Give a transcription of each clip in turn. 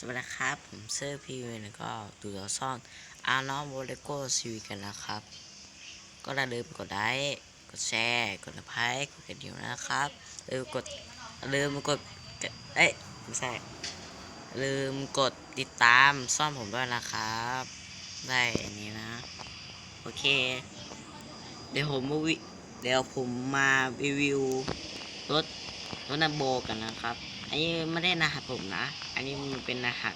สวัสดีครับ ผมเซอร์พีเวนก็ดูดาวซ่อนอาร์นอโมเลโกซีวีกันนะครับ ก็อย่าลืมกดไลค์กดแชร์กดไลค์กดกระดิ่งนะครับลืมกดลืมกดเอ้ยไม่ใช่ลืมกดติดตามซ่อนผมด้วยนะครับ ได้อันนี้นะ โอเค เดี๋ยวผมมาวิเดี๋ยวผมมารีวิวรถรถนัมโบกันนะครับ อันนี้ไม่ได้รหัสผมนะ อันนี้มันเป็นรหัส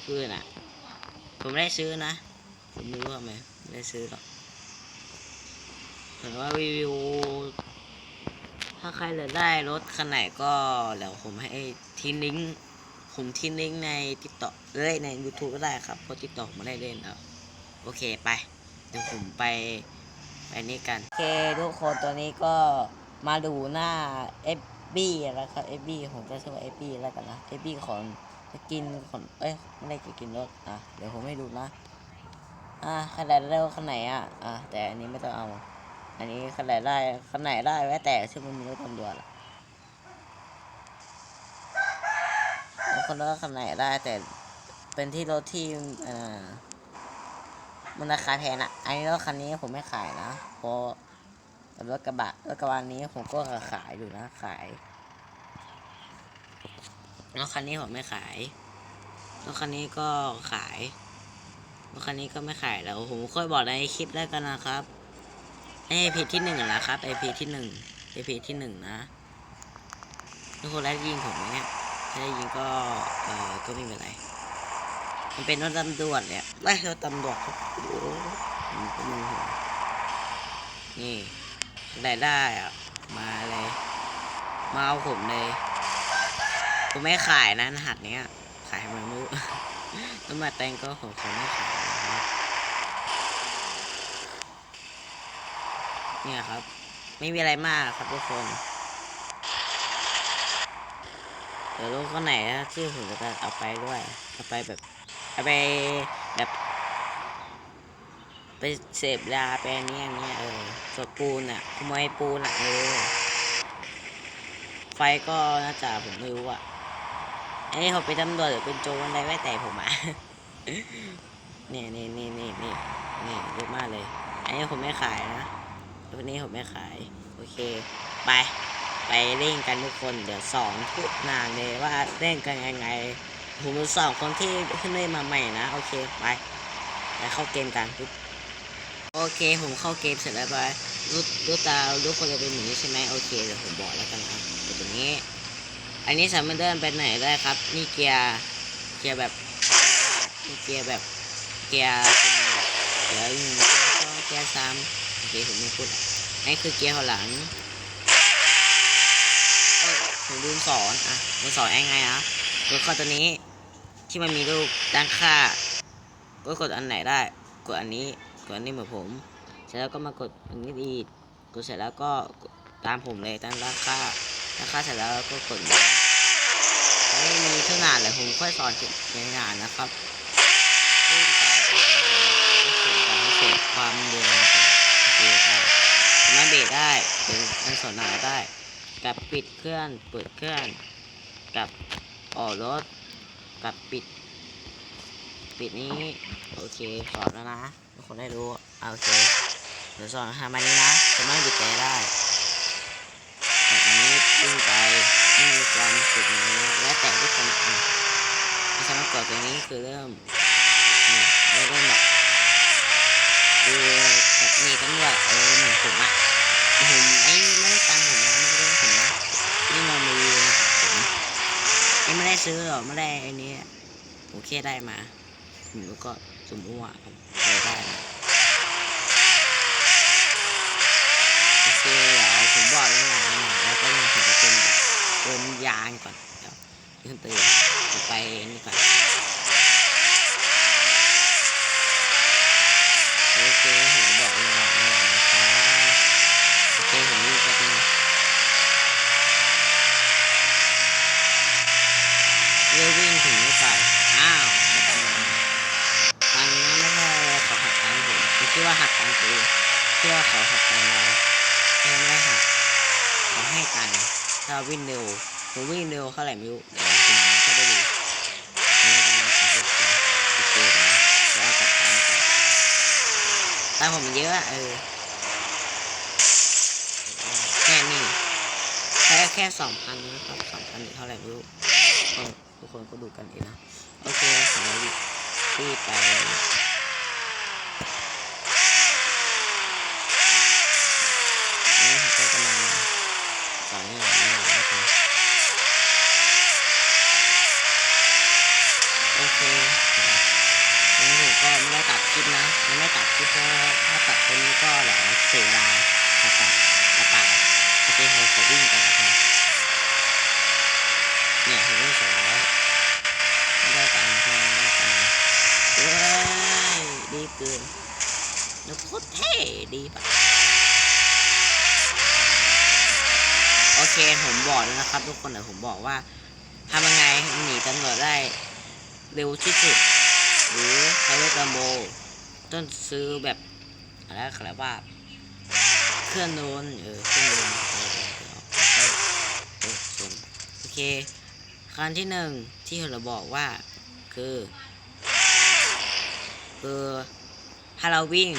เพื่อนอะผมได้ซื้อนะ ผมไม่รู้ทำไมไม่ได้ซื้อหรอกแต่ว่ารีวิว ถ้าใครเหลือได้รถคันไหนก็เดี๋ยวผมให้ทิ้งลิงก์ผมทิ้งลิงก์ในติดต่อเอ้ยใน YouTube ก็ได้ครับเพราะติดต่อม่ได้เล่นแล้วโอเคไป เดี๋ยวผมไปไปนี่กัน โอเค ทุกคนตัวนี้ก็มาดูหน้า FB แล้วครับ FB ผมจะชื่อว่า FB แล้วกันนะ FB ของจะกินของเอ้ยไม่ได้จะกินรถอะเดี๋ยวผมให้ดูนะอะขนาดได้คันไหนอะอะแต่อันนี้ไม่ต้องเอา อันนี้ขนาดได้คันไหนได้แม้แต่ชื่อมันมีรถตำรวจแล้วคนละคันไหนได้แต่เป็นที่รถที่อ่ามันราคาแพงอะอันนี้รถคันนี้ผมไม่ขายนะเพราะ แต่รถกระบะรถกระบะนี้ผมก็ขายอยู่นะขายรถคันนี้ผมไม่ขายรถคันนี้ก็ขายรถคันนี้ก็ไม่ขายแล้วผมค่อยบอกในคลิปแล้วกันนะครับไอพีที่หนึ่งนะครับไอพีที่หนึ่งไอพีที่หนึ่งนะทุกคนได้ยินผมไหมเนี่ยถ้าได้ยินก็เออก็ไม่เป็นไรมันเป็นรถตำรวจเนี่ยไล่รถตำรวจโอ้โหมันก็มึนหัวนี่ ได้ได้อะมาเลย มาเอาผมเลยผมไม่ขายนะหัสเนี้ย ขายมันไม่รู้ต้นมาแตงก็ผมคงไม่ขายนะครับเนี่ยครับ ไม่มีอะไรมากครับทุกคนเดี๋ยวลูกคนไหนนะที่ผมจะเอาไปด้วยเอาไปแบบเอาไปแบบ ไปเสพยาไปอันเนี้ยเนี้ยเออสดปูนอะขโมยปูนอะเออไฟก็น่าจะผมไม่รู้อะอันนี้เขาเป็นตำรวจหรือเป็นโจรอะไรไม่แต่ผมอะนี่นี่นี่นี่นี่นี่เยอะมากเลย อันนี้ผมไม่ขายนะวันนี้ผมไม่ขาย โอเค ไป ไปเล่นกันทุกคน เดี๋ยวสอนทุกนานเลยว่าเล่นกันยังไง ผมสอนคนที่เพิ่งเล่นมาใหม่นะ โอเค ไป ไปเข้าเกมกันปุ๊บ โอเคผมเข้าเกมเสร็จแล้วไปรู้รู้ตารู้คนจะเป็นหมีใช่ไหมโอเคเดี๋ยวผมบอกแล้วกันนะเดี๋ยวตรงนี้ อันนี้สามารถเดินไปไหนได้ครับ นี่เกียร์เกียร์แบบนี่เกียร์แบบเกียร์เป็นเกียร์หนึ่งเกียร์สองเกียร์สามโอเคผมไม่พูดอันนี้คือเกียร์หัวหลังเอ้ยผมลืมสอนอะผมสอนยังไงอะกดข้าตัวนี้ที่มันมีรูปด้านข้างก็กดอันไหนได้ กดอันนี้ กดนนี้เหมือนผม เสร็จแล้วก็มากดอันนี้อีกกดเสร็จแล้วก็ตามผมเลยตามราคาราคาเสร็จแล้วก็กดนี้ไม่มีเท่านาเลยผมค่อยสอนถึงในงานนะครับเล่นไปก็นเสร็จก่อนให้เสร็จความเร็วนะครับโอเคไปสามาเบรกได้เป็นอันสอนหนาได้กับปิดเครื่องเปิดเครื่องกับออกรถกับปิด ปิดนี้ โอเคสอนแล้วนะ คนได้รู้เอะโอเคเดี๋ยวสอนทำอันนี้นะจะไม่บิดแต่ได้แต่อันนี้ขึ้นไปไม่มีความสุดนี้แล้วแต่ทุกคนอะถ้าสามารถกดตรงนี้คือเริ่มนี่เริ่มแบบคือแบบมีตำรวจเออเหมือนผมอะผมไอ้ไม่ได้ตังค์ผมนะไม่ได้ผมนะนี่มามือผมไอ้ไม่ได้ซื้อหรอกไม่ได้ไอ้นี้ผมแค่ได้มาผมก็สมมติว่า ได้นะโอเคเดี๋ยวผมบอกเรื่องงานหน่อยแล้วก็มันถึงจะเป็นแบบเติมยางก่อนเดี๋ยวเพิ่มเติมจะไปนี่ก่อน ตังค์ตัวเพื่อขอขอบคุณเราไม่ได้หักขอให้กันถ้าวิ่งเร็วผมวิ่งเร็วเท่าไหร่ไม่รู้เดี๋ยวผมจะได้ดูนี่กำลังจะพูดกันจะเจอกันจอากบตังกันตังผมเยอะเออแค่นี้แค่แค่สองพันนะครับสองพันเท่าไหร่ไม่รู้ทุกคนก็ดูกันเองนะ โอเคสำหรับที่ไป ไม่ได้ตัดคลิปเพราถ้าตัดตัวนี้ก็เดี๋ยวเสียเวลาจะตัดจะตัดโอเคผมขอวิ่งก่อนนะครับเนี่ยผมวิ่งสองร้อยได้ตังค์ใช่ไหมได้ตังค์เฮ้ยดีเกินแล้วโคตรเท่ดีปะโอเคผมบอกแล้วนะครับ ทุกคนเดี๋ยวผมบอกว่าทำยังไงหนีตำรวจได้เร็วที่สุดหรือใช้เวทโม ต้องซื้อแบบอะไรเขาเรียกว่าเครื่องโน้นเออเครื่องโน้นโอเคขั้นที่หนึ่งที่เราบอกว่าคือคือถ้าเราวิ่ง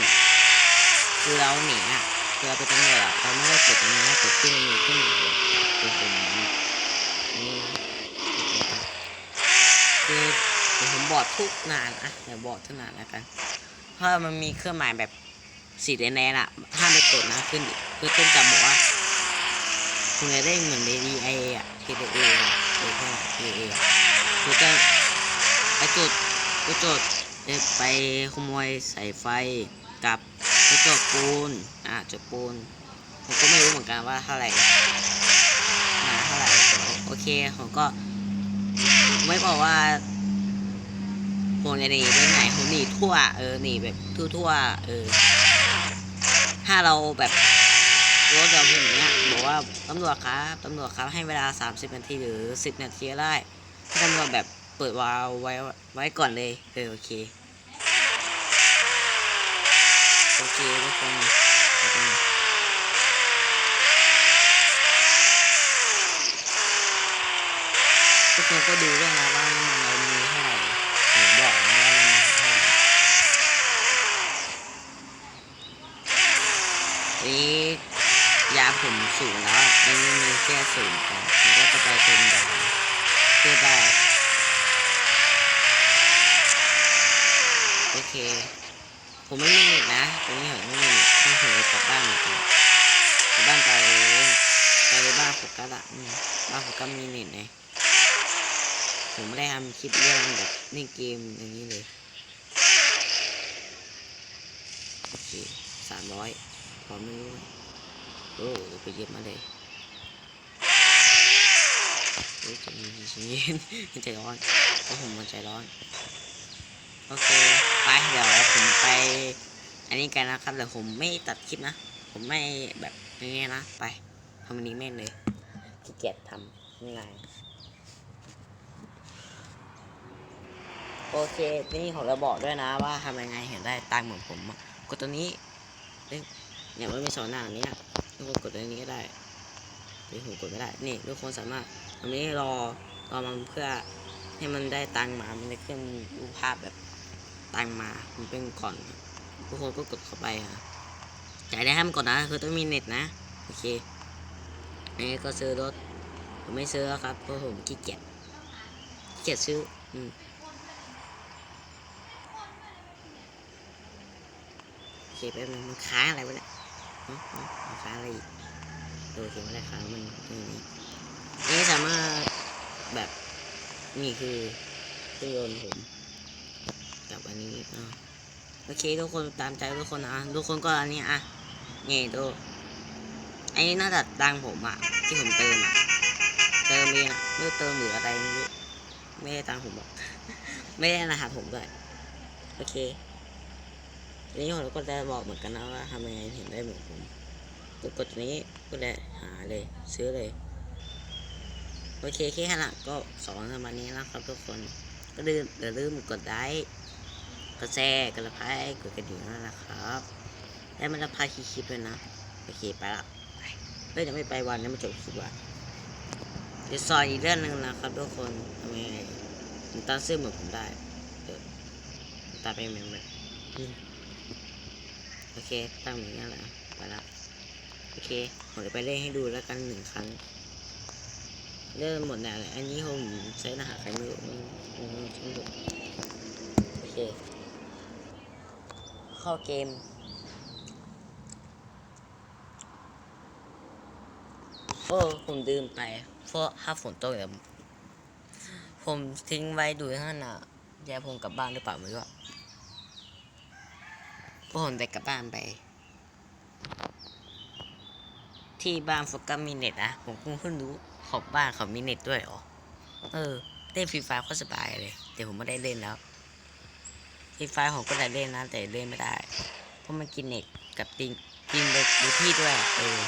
คือเราหนีอะคือเราไปตำรวจอะเราไม่ได้กดตรงนี้นะกดที่มันมีขึ้นมาเลยเป็นคนนี้นี่คือผมบอกทุกนานอะเดี๋ยวบอกทุกนานแล้วกัน เพราะมันมีเครื่องหมายแบบสีแดงๆอะห้ามไปกดนะขึ้นดิคือต้นจำบอกว่าคุณจะได้เหมือน DDA อะ TDA อะหรือเท่าไหร่ TDA อะคือจะไปจุดไปจุดไปขโมยสายไฟกับไปจบปูนอะจบปูนผมก็ไม่รู้เหมือนกันว่าเท่าไหร่นะเท่าไหร่โอเคผมก็ไม่บอกว่า ผมจะหนีไปไหนผมหนีทั่ว เออหนีแบบทั่วๆเออ ถ้าเราแบบรถเราเป็นอย่างเงี้ยบอกว่าตำรวจครับตำรวจครับให้เวลา 30 นาทีหรือ 10 นาทีก็ได้ตำรวจแบบเปิดวาล์วไว้ไว้ก่อนเลยเออโอเคโอเคทุกคนทุกคนทุกคนก็ดูด้วยนะว่าน้ำมันเรามีเท่าไหร่ผมบอกนะว่าน้ำมันเท่าไหร่นี่ยาผม สูงแล้วยังไม่มีแค่สูงกันผมก็จะไปเต็มยาเพื่อได้โอเค ผมไม่มีเน็ตนะตรงนี้ผมไม่มีต้องผมจะกลับบ้านเหมือนกันกลับบ้านไปเองไปบ้านโฟกัสอะบ้านโฟกัสมีเน็ตไงผมไม่ได้ทำคลิปเรื่องแบบเล่นเกมอย่างนี้เลยโอเคสามร้อยพอไม่รู้ โอ้ยไปเย็บมาเลยโอ้ยใจเย็นใจเย็นใจร้อนเพราะผมมันใจร้อน โอเค ไปเดี๋ยวผมไป อันนี้กันนะครับแต่ผมไม่ตัดคลิปนะ ผมไม่แบบนี้นะ ไปทำอันนี้แม่งเลยขี้เกียจทำง่ายโอเค นี่ผมจะบอกด้วยนะว่าทำยังไงเห็นได้ตังเหมือนผมกดตัวนี้เอ้ยเนี่ยมันมีสองหน้านเนี้ย ทุกคนกดตัวนี้ก็ได้หรือผมกดไม่ได้ นี่ทุกคนสามารถทำนี้รอรอมันเพื่อให้มันได้ตังมา มันจะขึ้นรูปภาพแบบตังมา มันเป็นก่อนทุกคนก็กดเข้าไปครับจ่ายได้ห้ามกดนะ คือต้องมีเน็ตนะ โอเคอันนี้ก็ซื้อรถ ผมไม่ซื้อแล้วครับ เพราะผมขี้เกียจ ขี้เกียจซื้อ อืมโอเคแป๊บนึงมันค้างอะไรวะเนี่ย ค้างอะไรอีกโอเคไม่ได้ค้างมันตรงนี้อันนี้สามารถแบบนี่คือเครื่องยนต์ผมกับอันนี้อ่าโอเคทุกคนตามใจทุกคนนะทุกคนก็อันนี้อะนี่ดูอันนี้น่าจะตังผมอะที่ผมเติมอะเติมเองอะไม่เติมหรืออะไรไม่รู้ไม่ได้ตังผมหรอกไม่ได้รหัสผมด้วยโอเค นี้ผมก็จะบอกเหมือนกันนะว่าทำยังไงเห็นได้เหมือนผมกดกดตัวนี้ก็ได้หาเลย ซื้อเลย โอเคแค่นั้นละก็สอนประมาณนี้นะครับทุกคนก็ลืมอย่าลืมกดไลค์กดแชร์กดละพายกดกระดิ่งด้วนะครับและมันละพายคลิปด้วยนะโอเคไปละไปเฮ้ยจะไม่ไปวันนี้มาจบคลิปว่ะเดี๋ยวสอนอีกเรื่องหนึ่งนะครับ ทุกคนทำยังไงผมตั้งซื้อเหมือนผมได้เดี๋ยวตามไปเหมือนแบบ โอเคตั้งอย่างนี้แหละไปละโอเคผมจะไปเล่นให้ดูแล้วกันหนึ่งครั้งเล่นหมดแล้วแหละอันนี้ผมใช้รหัสใครไม่รู้มันมันสนุกโอเค เข้าเกม โอ้ผมดื่มไปเพราะถ้าฝนตกเดี๋ยวผมทิ้งไว้ดูข้างหน้าแย่ผมกลับบ้านหรือเปล่าไม่รู้ พราะผมได้กลับบ้านไป ที่บ้านฟกัสมีเน็ตนะผมเพิ่งรู้ขอบบ้านเขามีเน็ตด้วยเหรอเออเล่นฟรีไฟก็สบายเลยแต่ผมไม่ได้เล่นแล้วฟรีไฟผมก็ได้เล่นนะแต่เล่นไม่ได้เพราะมันกินเน็ตกับติงกินเน็ตอยู่ที่ด้วยเออ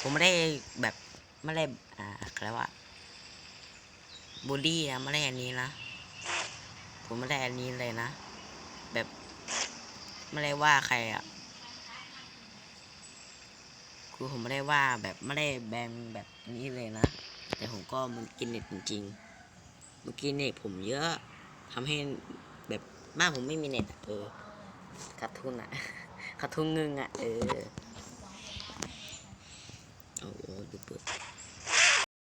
ผมไม่ได้แบบไม่ได้อ่าอะไรวะบูลลี่นะไม่ได้อันนี้นะผมไม่ได้อันนี้เลยนะแบบ ไม่ได้ว่าใครอะคือผมไม่ได้ว่าแบบไม่ได้แบนแบบนี้เลยนะ แต่ผมก็มันกินเน็ตจริงๆเมื่อกี้เน็ตผมเยอะทำให้แบบบ้านผมไม่มีเน็ตเออขาดทุนอะขาดทุนเงินอะเออ